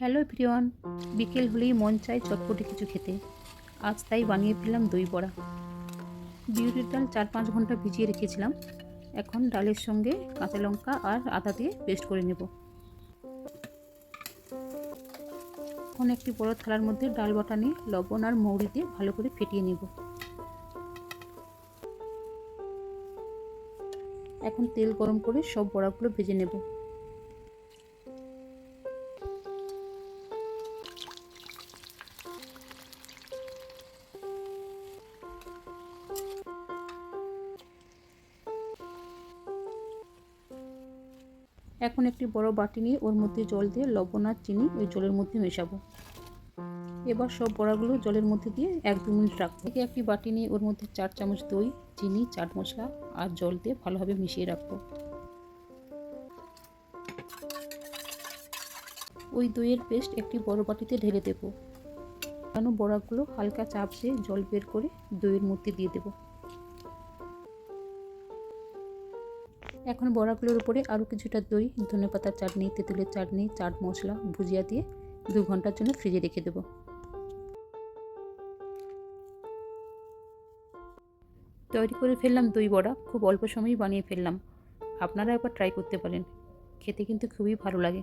Hello প্রিয়ন বিকেল হলেই মন চায় চটপটে কিছু খেতে। আজ তাই বানিয়ে ফেললাম দই বড়া। বিউলির ডাল চার পাঁচ ঘণ্টা ভিজিয়ে রেখেছিলাম। এখন ডালের সঙ্গে কাঁচা লঙ্কা আর আদা দিয়ে পেস্ট করে নেব। এখন একটি বড় থালার মধ্যে ডাল বাটা নিয়ে লবণ আর মৌরি দিয়ে ভালো করে ফেটিয়ে নেব। এখন তেল গরম করে সব বড়াগুলো ভেজে নেব। এখন একটি বড় বাটি নিয়ে ওর মধ্যে জল দিয়ে লবণ আর চিনি ওই জলের মধ্যে মেশাবো। এবার সব বড়াগুলো জলের মধ্যে দিয়ে এক দু মিনিট রাখব। থেকে একটি বাটি নিয়ে ওর মধ্যে চার চামচ দই, চিনি, চাট মশলা আর জল দিয়ে ভালোভাবে মিশিয়ে রাখব। ওই দইয়ের পেস্ট একটি বড় বাটিতে ঢেলে দেবো। কেন বড়াগুলো হালকা চাপ দিয়ে জল বের করে দইয়ের মধ্যে দিয়ে দেবো। এখন বড়াগুলোর উপরে আরও কিছুটা দই, ধনে পাতার চাটনি, তেঁতুলের চাটনি, চাট মশলা, ভুজিয়া দিয়ে দু ঘণ্টার জন্য ফ্রিজে রেখে দেবো। তৈরি করে ফেললাম দই বড়া, খুব অল্প সময়ই বানিয়ে ফেললাম। আপনারা একবার ট্রাই করতে পারেন। খেতে কিন্তু খুবই ভালো লাগে।